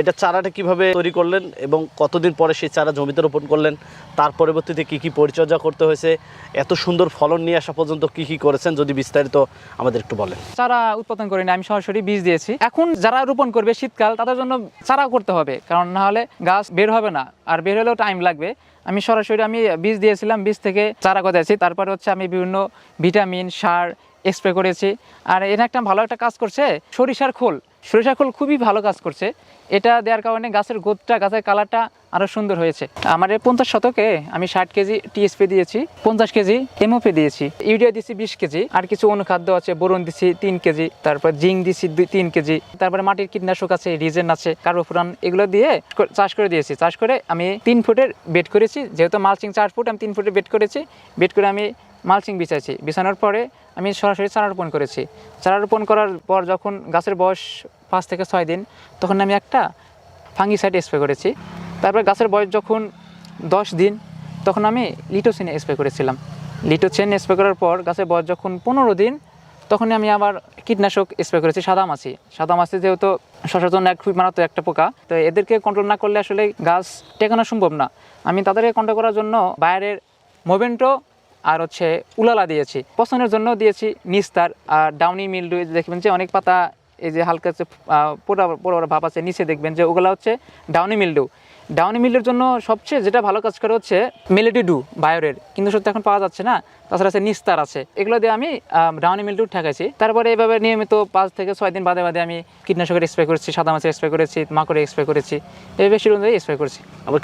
এটা চারাটা কীভাবে তৈরি করলেন এবং কতদিন পরে সেই চারা জমিতে রোপণ করলেন? তার পরবর্তীতে কি কি পরিচর্যা করতে হয়েছে? এত সুন্দর ফলন নিয়ে আসা পর্যন্ত কি কি করেছেন? যদি বিস্তারিত আমাদের একটু বলেন। চারা উৎপাদন করিনি, আমি সরাসরি বীজ দিয়েছি। এখন যারা রোপণ করবে শীতকাল, তাদের জন্য চারা করতে হবে, কারণ না হলে গাছ বের হবে না, আর বের হলেও টাইম লাগবে। আমি সরাসরি, আমি বীজ দিয়েছিলাম, বীজ থেকে চারা গজাইছি, তারপরে হচ্ছে আমি বিভিন্ন ভিটামিন সার স্প্রে করেছি। আর এটা একটা ভালো একটা কাজ করছে, সরিষার খোল। সরিষার খোল খুবই ভালো কাজ করছে। এটা দেওয়ার কারণে গাছের গোদটা গাছের কালারটা আরও সুন্দর হয়েছে। আমার এই পঞ্চাশ শতকে আমি ষাট কেজি টিএসপি দিয়েছি, পঞ্চাশ কেজি এমওপি দিয়েছি। ইউরিয়া দিয়েছি বিশ কেজি, আর কিছু অনুখাদ্য আছে, বোরন দিছি তিন কেজি, তারপর জিঙ্ক দিছি দুই, তিন কেজি, তারপরে মাটির কীটনাশক আছে রিজেন আছে, কার্বোফুরান, এগুলো দিয়ে চাষ করে দিয়েছি। চাষ করে আমি তিন ফুটের বেড করেছি, যেহেতু মালচিং চার ফুট, আমি তিন ফুটের বেড করেছি। বেড করে আমি মালচিং বিছাইছি। বিছানোর পরে আমি সরাসরি চারা রোপণ করেছি। চারা রোপণ করার পর যখন গাছের বয়স পাঁচ থেকে ছয় দিন, তখন আমি একটা ফাঙ্গি ফাঙ্গিসাইড স্প্রে করেছি। তারপর গাছের বয়স যখন দশ দিন, তখন আমি লিটোসিন স্প্রে করেছিলাম। লিটোসিন স্প্রে করার পর গাছের বয়স যখন পনেরো দিন তখন আমি আবার কীটনাশক স্প্রে করেছি সাদা মাছি। সাদা মাছি যেহেতু জন্য এক খুবই মারাত্মক একটা পোকা, তো এদেরকে কন্ট্রোল না করলে আসলে গাছ টেকানো সম্ভব না। আমি তাদেরকে কন্ট্রোল করার জন্য বাইরের মোভেন্টো আর হচ্ছে উলালা দিয়েছি। পছন্দের জন্য দিয়েছি নিস্তার আর ডাউনি মিল দেখবেন যে অনেক পাতা, এই যে হালকা হচ্ছে পোড়া পোড়া ভাব আছে, নিচে দেখবেন যে ওগুলো হচ্ছে ডাউনি মিলডু ডাউনি মিলের জন্য সবচেয়ে যেটা ভালো কাজ করে হচ্ছে মেলেডি ডু বায়োরের কিন্তু সত্যি এখন পাওয়া যাচ্ছে না, তাছাড়া আছে নিস্তার আছে। এগুলো দিয়ে আমি ডাউনি মিলডু ঠেকাইছি। তারপরে এইভাবে নিয়মিত পাঁচ থেকে ছয় দিন বাদে বাদে আমি কীটনাশকের স্প্রে করেছি, সাদা মাছের স্প্রে করেছি মাকড়ে স্প্রে করেছি, এই বেশি অনুযায়ী স্প্রে করেছি। আমরা